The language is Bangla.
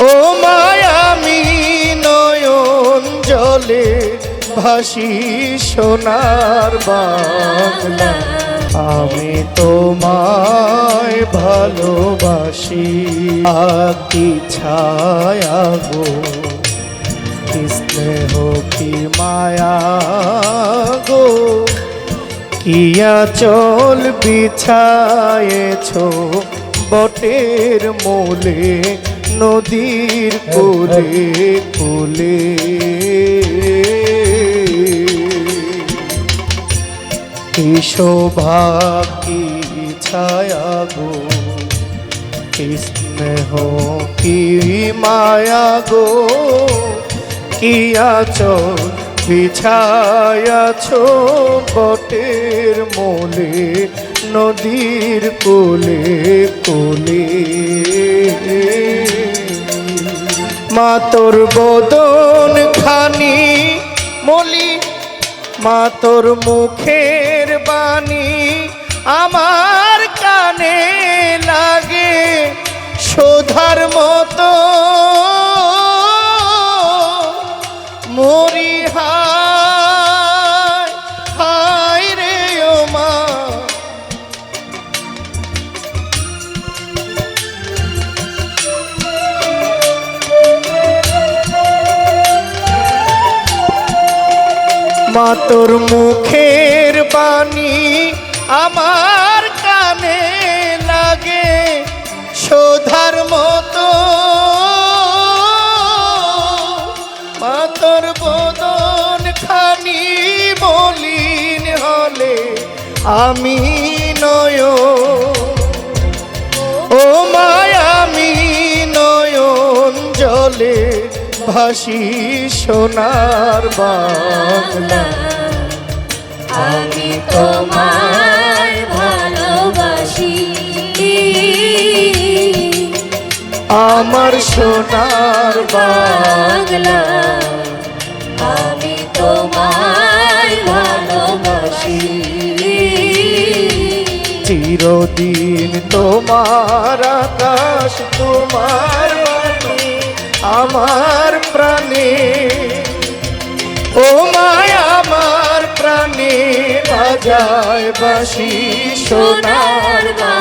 ও মায়ামি নয়ন জলে ভাসি সোনার বাংলা। আমি তোমায় ভালোবাসি। আকি ছায়া গো। কি স্নেহ, কি মায়া গো। কিয়া চল বিছায়েছ বটের মূলে। নদীর কোলে কোলে। কি শোভা কি ছায়া গো, কি স্নেহ, কি মায়া গো, কি আছো বিছায়াছ বটের মোলে, নদীর কোলে কোলে। মা তোর বদন খানি মলি মা তোর মুখের বাণী আমার কানে লাগে শোধার মতো মা মুখের বাণী আমার কানে লাগে শোধার মতো। মা তোর বদন খানি মলিন হলে আমি নয় ও মায়ামি নয়ন জলে ভাসি সোনার বাংলা। আমি তোমায় ভালোবাসি। আমার সোনার বাংলা। আমি তোমায় ভালোবাসি। চিরদিন তোমার আকাশ তোমার আমার ও মায় আমার প্রাণে বাজায় বাসি সোনার সোনার